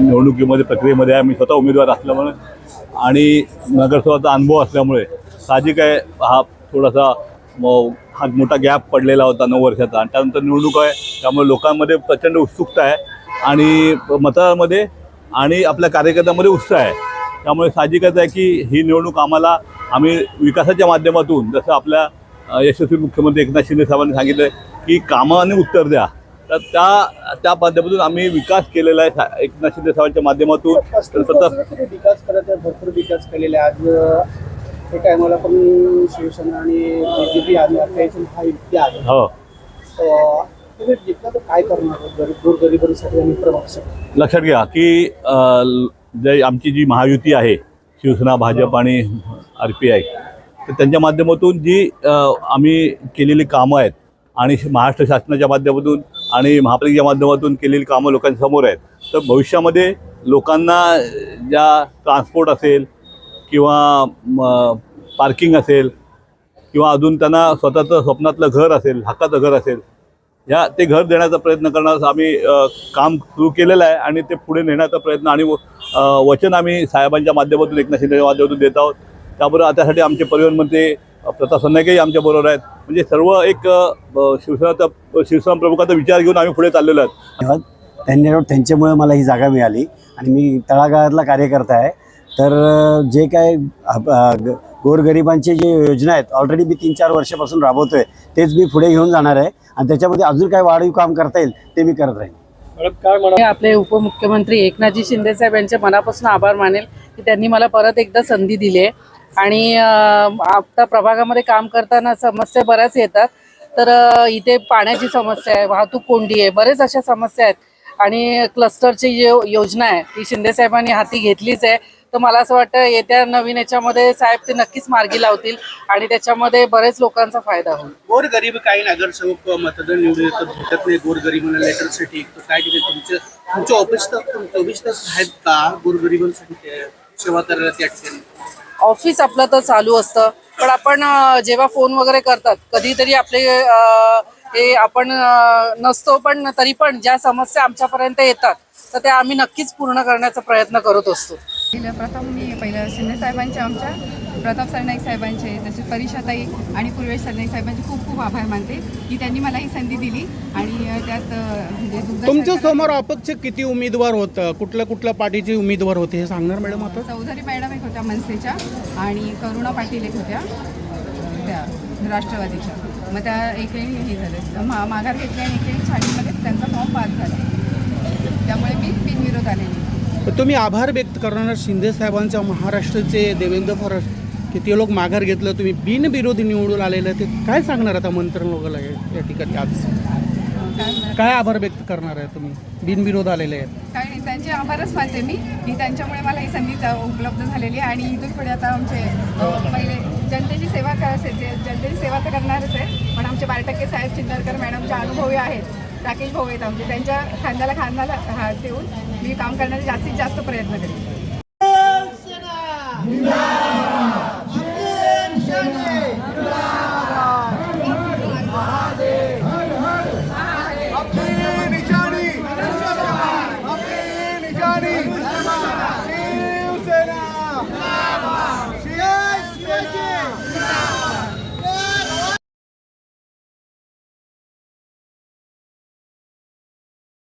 निवडणुकीमध्ये प्रक्रियेमध्ये आहे मी स्वतः उमेदवार असल्यामुळे आणि नगरसेवाचा अनुभव असल्यामुळे साहजिक आहे. हा थोडासा म- हा मोठा गॅप पडलेला होता नऊ वर्षाचा आणि त्यानंतर निवडणूक आहे. त्यामुळे लोकांमध्ये प्रचंड उत्सुकता आहे आणि मतदारामध्ये आणि आपल्या कार्यकर्त्यामध्ये उत्साह आहे. त्यामुळे साहजिकच आहे की ही निवडणूक आम्हाला आम्ही विकासाच्या माध्यमातून जसं आपल्या यशस्वी मुख्यमंत्री एकनाथ शिंदे साहेबांनी सांगितलं की कामाने उत्तर द्या. तर त्या त्या माध्यमातून आम्ही विकास केलेला आहे. एकनाथ शिंदे साहेबांच्या माध्यमातून. सतत विकास करत आहे भरपूर विकास केलेला आहे. आज टायमाला पण शिवसेना आणि बीजेपी आणि आता याची महायुती आहे. हो. काय करणार गोरगरिबांसाठी आणि लक्षात घ्या की जे आमची जी महायुती आहे शिवसेना भाजप आणि आर पी आय तर त्यांच्या माध्यमातून जी आम्ही केलेली कामं आहेत आणि महाराष्ट्र शासनाच्या माध्यमातून आणि महापालिकेच्या माध्यमातून केलेली कामं लोकांच्या समोर आहेत. तर भविष्यामध्ये लोकांना ज्या ट्रान्सपोर्ट असेल किंवा पार्किंग असेल किंवा अजून त्यांना स्वतःचं स्वप्नातलं घर असेल हक्काचं घर असेल ह्या ते घर देण्याचा प्रयत्न करण्यास आम्ही काम सुरू केलेलं आहे आणि ते पुढे नेण्याचा प्रयत्न आणि वचन आम्ही साहेबांच्या माध्यमातून एकनाथ शिंदेच्या माध्यमातून देत आहोत. त्याबरोबर त्यासाठी आमचे परिवहन मंत्री प्रताप संनाईकही आमच्याबरोबर आहेत. म्हणजे सर्व एक शिवसेनाचा शिवसेना प्रमुखाचा विचार घेऊन आम्ही पुढे चाललेलो आहोत. त्यांनी त्यांच्यामुळे मला ही जागा मिळाली. आणि मी तळागाळातला कार्यकर्ता आहे. तर जे काय गोरगरिबांचे जे योजना आहेत ऑलरेडी मी तीन चार वर्षापासून राबवतोय तेच मी पुढे घेऊन जाणार आहे. आणि त्याच्यामध्ये अजून काय वाढीव काम करता येईल ते मी करत राहीन. काय आपले उपमुख्यमंत्री एकनाथजी शिंदे साहेब यांचे मनापासून आभार मानेल की त्यांनी मला परत एकदा संधी दिली आहे. आणि आता प्रभागामध्ये काम करताना समस्या बऱ्याच येतात. तर इथे पाण्याची समस्या आहे वाहतूक कोंडी आहे बरेच अशा समस्या आहेत. आणि क्लस्टरची जी योजना आहे ती शिंदे साहेबांनी हाती घेतलीच आहे. तर मला असं वाटतं येत्या नवीन याच्यामध्ये साहेब ते नक्कीच मार्गी लावतील आणि त्याच्यामध्ये बरेच लोकांचा फायदा होईल. गोरगरीब काही नगरसेवक मतदान निवडून येतात भेटत नाही गोरगरिबांना लेटरसाठी काय तिथे तुमचे तुमचे ऑफिस तर चोवीस तास आहेत का गोरगरिबांसाठी सेवा करायला त्या ठिकाणी? ऑफिस आपलं तर चालू असतं. पण आपण जेव्हा फोन वगैरे करतात कधीतरी आपले हे आपण नसतो पण तरी पण ज्या समस्या आमच्यापर्यंत येतात तर त्या आम्ही नक्कीच पूर्ण करण्याचा प्रयत्न करत असतो. प्रथम मी पहिलं शिंदे साहेबांच्या आमच्या. प्रताप सरनाईक साहेबांचे तसेच परीक्षाताई आणि पूर्वेश सरनाईक साहेबांचे खूप खूप आभार मानते की त्यांनी मला ही संधी दिली आणि त्यात म्हणजे तुमच्यासमोर अपक्ष किती उमेदवार होतं? कुठल्या कुठल्या पार्टीचे उमेदवार होते हे सांगणार मॅडम आता चौधरी मॅडम एक होत्या मनसेच्या आणि करुणा पाटील एक होत्या त्या राष्ट्रवादीच्या. मग त्या एकही हे झाले. मा माघार घेतली आणि एकही छाणीमध्ये त्यांचा फॉर्म पास झाला. त्यामुळे मी बिनविरोध आलेली. तुम्ही आभार व्यक्त करणार शिंदे साहेबांच्या महाराष्ट्राचे देवेंद्र की ते लोक माघार घेतलं तुम्ही बिनविरोधी निवडून आलेलं ते काय सांगणार आता मंत्र लोकांना या ठिकाणी आज? काय आभार व्यक्त करणार आहे तुम्ही? बिनविरोध आलेले आहेत. काय नाही त्यांचे आभारच मानते मी. की त्यांच्यामुळे मला ही संधी उपलब्ध झालेली आहे आणि इथून पुढे आता आमचे पहिले जनतेची सेवा करायचे जनतेची सेवा तर करणारच आहे. पण आमचे बारटक्के साहेब चिंदरकर मॅडमचे अनुभवी आहेत राकेश भाऊ आहेत आमचे त्यांच्या खांद्याला खांद्याला हात देऊन मी काम करण्याचा जास्तीत जास्त प्रयत्न करेन.